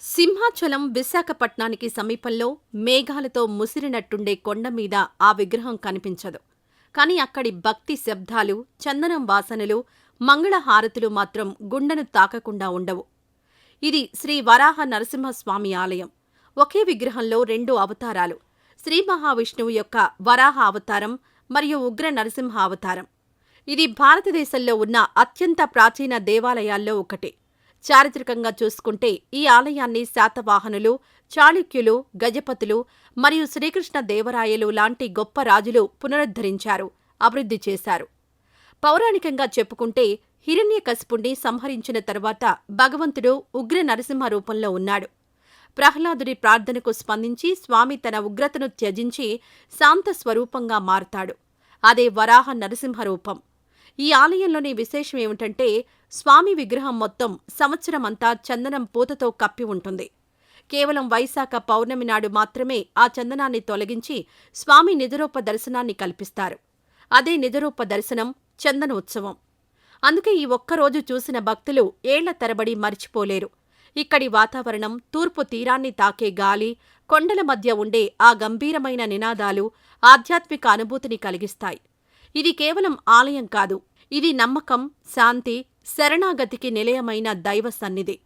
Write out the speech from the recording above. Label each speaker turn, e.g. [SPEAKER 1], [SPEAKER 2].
[SPEAKER 1] సింహాచలం విశాఖపట్నానికి సమీపంలో మేఘాలతో ముసిరినట్టుండే కొండ మీద ఆ విగ్రహం కనిపించదు. కాని అక్కడి భక్తి శబ్దాలు చందనం వాసనలు మంగళహారతులు మాత్రం గుండెను తాకకుండా ఉండవు. ఇది శ్రీ వరాహ నరసింహస్వామి ఆలయం. ఒకే విగ్రహంలో రెండు అవతారాలు శ్రీ మహావిష్ణువు యొక్క వరాహ అవతారం మరియు ఉగ్ర నరసింహ అవతారం. ఇది భారతదేశంలో ఉన్న అత్యంత ప్రాచీన దేవాలయాల్లో ఒకటి. చారిత్రకంగా చూసుకుంటే ఈ ఆలయాన్ని శాతవాహనులు చాళుక్యులు గజపతులు మరియు శ్రీకృష్ణ దేవరాయలు లాంటి గొప్ప రాజులు పునరుద్ధరించారు అభివృద్ధి చేశారు. పౌరాణికంగా చెప్పుకుంటే హిరణ్యకశిపుణ్ణి సంహరించిన తరువాత భగవంతుడు ఉగ్ర నరసింహ రూపంలో ఉన్నాడు. ప్రహ్లాదుడి ప్రార్థనకు స్పందించి స్వామి తన ఉగ్రతను త్యజించి శాంత స్వరూపంగా మారతాడు. అదే వరాహ నరసింహ రూపం. ఈ ఆలయంలోని విశేషం ఏమిటంటే స్వామి విగ్రహం మొత్తం సంవత్సరమంతా చందనం పూతతో కప్పి ఉంటుంది. కేవలం వైశాఖ పౌర్ణమి నాడు మాత్రమే ఆ చందనాన్ని తొలగించి స్వామి నిజరూప దర్శనాన్ని కల్పిస్తారు. అదే నిజరూప దర్శనం చందనోత్సవం. అందుకే ఈ ఒక్కరోజు చూసిన భక్తులు ఏళ్ళ తరబడి మరిచిపోలేరు. ఇక్కడి వాతావరణం తూర్పు తీరాన్ని తాకే గాలి కొండల మధ్య ఉండే ఆ గంభీరమైన నినాదాలు ఆధ్యాత్మిక అనుభూతిని కలిగిస్తాయి. ఇది కేవలం ఆలయం కాదు ఇది నమ్మకం శాంతి శరణాగతికి నిలయమైన దైవ సన్నిధి.